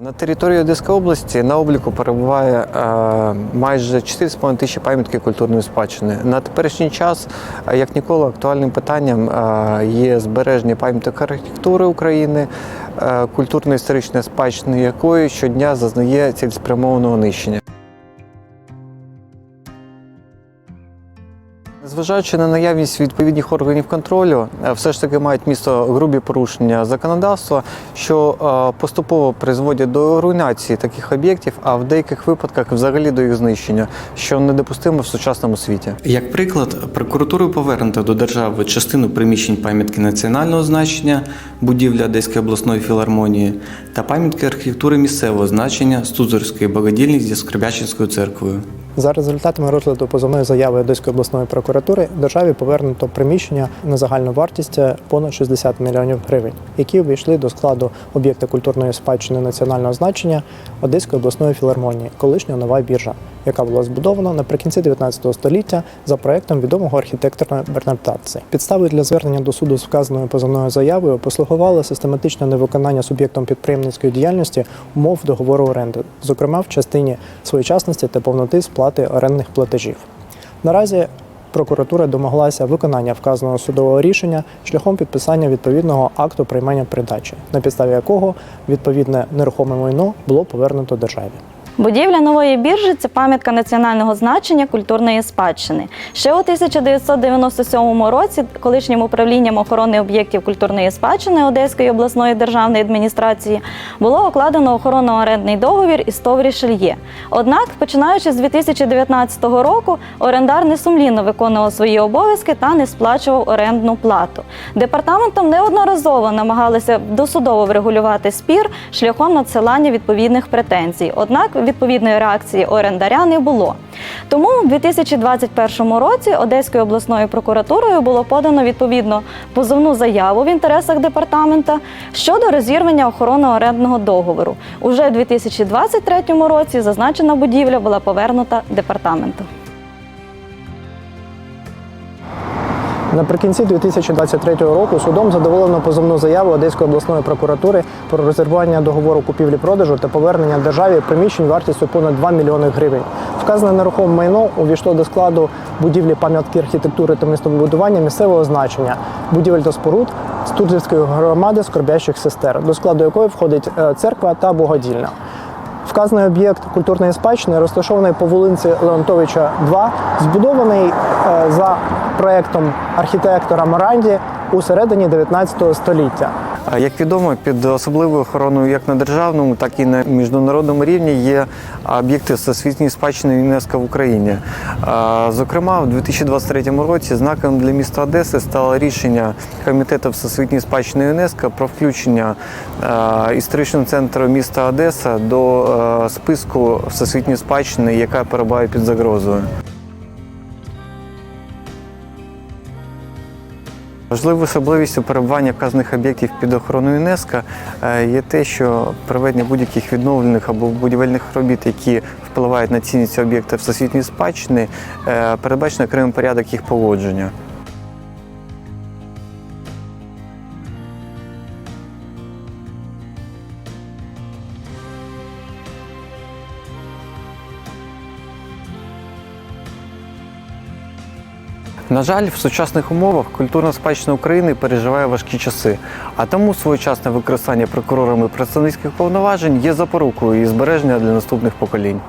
На території Одеської області на обліку перебуває е, майже 4,5 тисячі пам'ятки культурної спадщини. На теперішній час, е, як ніколи, актуальним питанням е, є збереження пам'яток архітектури України, е, культурно-історичної спадщини якої щодня зазнає цілеспрямованого нищення. Незважаючи на наявність відповідних органів контролю, е, все ж таки мають місто грубі порушення законодавства, що е, поступово призводять до руйнації таких об'єктів, а в деяких випадках взагалі до їх знищення, що недопустимо в сучасному світі. Як приклад, прокуратурою повернуто до держави частину приміщень пам'ятки національного значення будівля Одеської обласної філармонії та пам'ятки архітектури місцевого значення Стузорської богодільник зі Скребячинською церквою. За результатами розгляду позовної заяви Одеської обласної прокуратури державі повернуто приміщення на загальну вартість понад 60 мільйонів гривень, які увійшли до складу об'єкта культурної спадщини національного значення Одеської обласної філармонії, колишня нова біржа, яка була збудована наприкінці 19 століття за проектом відомого архітектора Бернардатці. Підставою для звернення до суду з вказаною позовною заявою послугувало систематичне невиконання суб'єктом підприємницької діяльності умов договору оренди, зокрема в частині своєчасності та повноти сплати орендних платежів. Наразі прокуратура домоглася виконання вказаного судового рішення шляхом підписання відповідного акту приймання передачі, на підставі якого відповідне нерухоме майно було повернуто державі. Будівля нової біржі це пам'ятка національного значення культурної спадщини. Ще у 1997 році колишнім управлінням охорони об'єктів культурної спадщини Одеської обласної державної адміністрації було укладено охоронно-орендний договір із ТОВ «Рішельє». Однак, починаючи з 2019 року, орендар несумлінно виконував свої обов'язки та не сплачував орендну плату. Департаментом неодноразово намагалися досудово врегулювати спір шляхом надсилання відповідних претензій. Однак відповідної реакції орендаря не було. Тому у 2021 році Одеською обласною прокуратурою було подано відповідно позовну заяву в інтересах департамента щодо розірвання охоронно-орендного договору. Уже у 2023 році зазначена будівля була повернута департаменту. Наприкінці 2023 року судом задоволено позовну заяву Одеської обласної прокуратури про розірвання договору купівлі-продажу та повернення державі приміщень вартістю понад 2 мільйони гривень. Вказане нерухоме майно увійшло до складу будівлі пам'ятки архітектури та містобудування місцевого значення, будівель та споруд Студзівської громади скорбящих сестер, до складу якої входить е, церква та богодільня. Вказаний об'єкт культурної спадщини розташований по вулиці Леонтовича, 2, збудований е, за проектом архітектора Моранді у середині 19 століття. Як відомо, під особливою охороною як на державному, так і на міжнародному рівні є об'єкти всесвітньої спадщини ЮНЕСКО в Україні. Зокрема, у 2023 році знаком для міста Одеси стало рішення Комітету всесвітньої спадщини ЮНЕСКО про включення історичного центру міста Одеса до списку всесвітньої спадщини, яка перебуває під загрозою. Важливою особливістю перебування вказаних об'єктів під охороною ЮНЕСКО е, є те, що проведення будь-яких відновлених або будівельних робіт, які впливають на цінність об'єкта всесвітньої спадщини, е, передбачено окремий порядок їх поводження. На жаль, в сучасних умовах культурна спадщина України переживає важкі часи, а тому своєчасне використання прокурорами представницьких повноважень є запорукою і збереження для наступних поколінь.